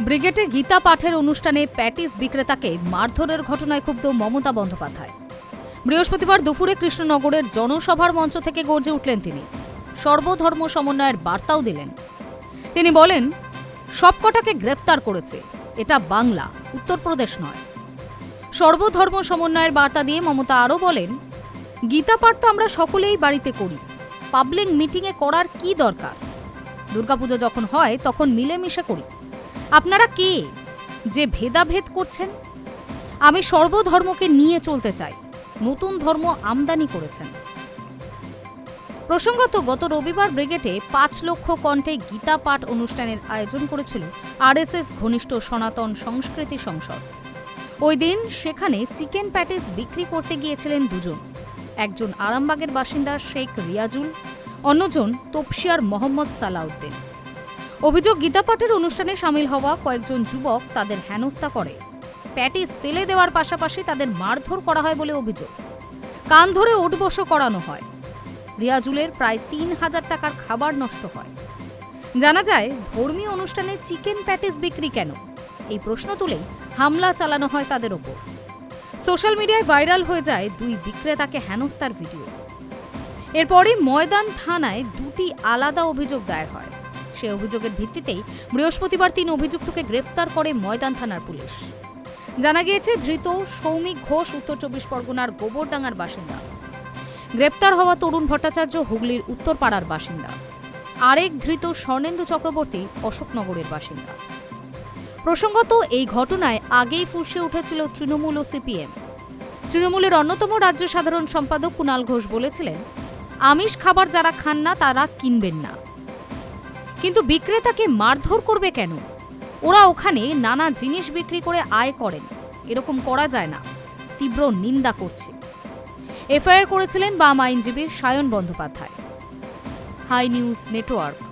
ব্রিগেডে গীতা পাঠের অনুষ্ঠানে প্যাটিস বিক্রেতাকে মারধরের ঘটনায় ক্ষুব্ধ মমতা বন্দ্যোপাধ্যায়। বৃহস্পতিবার দুপুরে কৃষ্ণনগরের জনসভার মঞ্চ থেকে গর্জে উঠলেন তিনি। সর্বধর্ম সমন্বয়ের বার্তাও দিলেন। তিনি বলেন, সবকটাকে গ্রেফতার করেছে। এটা বাংলা, উত্তরপ্রদেশ নয়। সর্বধর্ম সমন্বয়ের বার্তা দিয়ে মমতা আরও বলেন, গীতা পাঠ তো আমরা সকলেই বাড়িতে করি। পাবলিক মিটিংয়ে করার কি দরকার? দুর্গাপুজো যখন হয়, তখন মিলেমিশে করি। আপনারা কে? যে ভেদাভেদ করছেন? আমি সর্বধর্মকে নিয়ে চলতে চাই। নতুন ধর্ম আমদানি করেছেন। প্রসঙ্গত, গত রবিবার ব্রিগেডে পাঁচ লক্ষ কণ্ঠে গীতা পাঠ অনুষ্ঠানের আয়োজন করেছিল আরএসএস ঘনিষ্ঠ সনাতন সংস্কৃতি সংসদ। ওই দিন সেখানে চিকেন প্যাটিস বিক্রি করতে গিয়েছিলেন দুজন। একজন আরামবাগের বাসিন্দা শেখ রিয়াজুল, অন্যজন তপসিয়ার মোহাম্মদ সালাউদ্দিন। অভিযোগ গীতাপাঠের অনুষ্ঠানে সামিল হওয়া কয়েকজন যুবক তাদের হেনস্থা করে। প্যাটিস ফেলে দেওয়ার পাশাপাশি তাদের মারধর করা হয় বলে অভিযোগ। কান ধরে ওঠবস করানো হয়। রিয়াজুলের প্রায় তিন হাজার টাকার খাবার নষ্ট হয়। জানা যায়, ধর্মীয় অনুষ্ঠানে চিকেন প্যাটিস বিক্রি কেন? এই প্রশ্ন তুলেই হামলা চালানো হয় তাদের ওপর। সোশ্যাল মিডিয়ায় ভাইরাল হয়ে যায় দুই বিক্রেতাকে হেনস্তার ভিডিও। এরপরই ময়দান থানায় দুটি আলাদা অভিযোগ দায়ের হয়। সে অভিযোগের ভিত্তিতেই বৃহস্পতিবার তিন অভিযুক্তকে গ্রেফতার করে ময়দান থানার পুলিশ। জানা গিয়েছে, ধৃত সৌমিক ঘোষ, উত্তর চব্বিশ পরগনার গোবরডাঙ্গার বাসিন্দা। গ্রেপ্তার হওয়া তরুণ ভট্টাচার্য হুগলির উত্তরপাড়ার বাসিন্দা। আরেক ধৃত স্বর্ণেন্দু চক্রবর্তী অশোকনগরের বাসিন্দা। প্রসঙ্গত, এই ঘটনায় আগেই ফুসে উঠেছিল তৃণমূল ও সিপিএম। তৃণমূলের অন্যতম রাজ্য সাধারণ সম্পাদক কুণাল ঘোষ বলেছিলেন, আমিষ খাবার যারা খান না, তারা কিনবেন না। কিন্তু বিক্রেতাকে মারধর করবে কেন? ওরা ওখানে নানা জিনিস বিক্রি করে আয় করেন। এরকম করা যায় না। তীব্র নিন্দা করছে। এফআইআর করেছিলেন বাম আইনজীবী Sayan Bandyopadhyay. Hi news network.